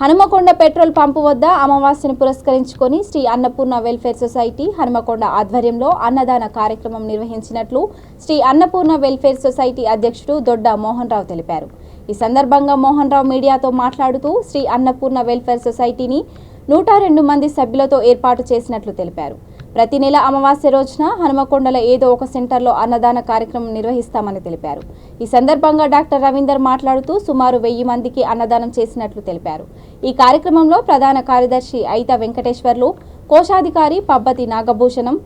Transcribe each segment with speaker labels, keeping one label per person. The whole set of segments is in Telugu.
Speaker 1: హనుమకొండ పెట్రోల్ పంపు వద్ద అమావాస్యను పురస్కరించుకొని శ్రీ అన్నపూర్ణ వెల్ఫేర్ సొసైటీ హనుమకొండ ఆధ్వర్యంలో అన్నదాన కార్యక్రమం నిర్వహించినట్లు శ్రీ అన్నపూర్ణ వెల్ఫేర్ సొసైటీ అధ్యక్షుడు దొడ్డ మోహన్ రావు తెలిపారు. ఈ సందర్భంగా మోహన్ రావు మీడియాతో మాట్లాడుతూ శ్రీ అన్నపూర్ణ వెల్ఫేర్ సొసైటీని నూట రెండు మంది సభ్యులతో ఏర్పాటు చేసినట్లు తెలిపారు. ప్రతి నెల అమావాస్య రోజున హనుమకొండలో ఏదో ఒక సెంటర్లో అన్నదాన కార్యక్రమం నిర్వహిస్తామని తెలిపారు. ఈ సందర్భంగా డాక్టర్ రవీందర్ మాట్లాడుతూ సుమారు వెయ్యి మందికి అన్నదానం చేసినట్లు తెలిపారు. ఈ కార్యక్రమంలో ప్రధాన కార్యదర్శి అయిత వెంకటేశ్వర్లు కోశాధికారి పబ్బతి నాగభూషణం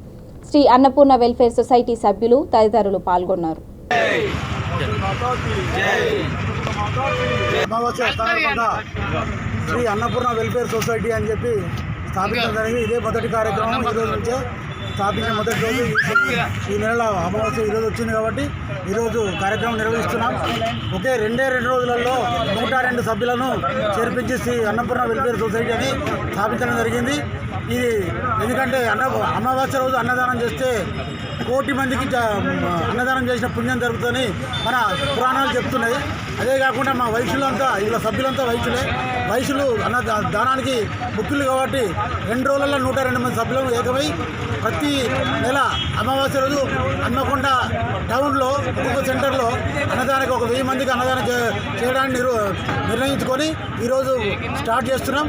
Speaker 1: శ్రీ అన్నపూర్ణ వెల్ఫేర్ సొసైటీ సభ్యులు తదితరులు పాల్గొన్నారు.
Speaker 2: శ్రీ అన్నపూర్ణ వెల్ఫేర్ సొసైటీ అని చెప్పి స్థాపించడం జరిగింది ఇదే మొదటి కార్యక్రమం ఈ రోజు నుంచే స్థాపించిన మొదటి రోజు ఈ- నెలలో నెల అమావాస్య ఈరోజు వచ్చింది కాబట్టి ఈరోజు కార్యక్రమం నిర్వహిస్తున్నాం. ఒకే రెండే రెండు రోజులలో నూట రెండు సభ్యులను చేర్పించి శ్రీ అన్నపూర్ణ వెల్ఫేర్ సొసైటీ అని స్థాపించడం జరిగింది. ఇది ఎందుకంటే అన్న అమావాస్య రోజు అన్నదానం చేస్తే కోటి మందికి అన్నదానం చేసిన పుణ్యం జరుగుతుందని మన పురాణాలు చెప్తున్నాయి. అదే కాకుండా మా వయసులంతా ఇలా సభ్యులంతా వయసులే వయసులు అన్న దానానికి ముఖ్యులు కాబట్టి రెండు రోజులలో నూట రెండు మంది సభ్యులు ఏకమై ప్రతి నెల అమావాస్య రోజు హన్మకొండ టౌన్లో ఒక్కొక్క సెంటర్లో అన్నదానికి ఒక వెయ్యి మందికి అన్నదానం చేయడానికి నిరు నిర్ణయించుకొని ఈరోజు స్టార్ట్ చేస్తున్నాం.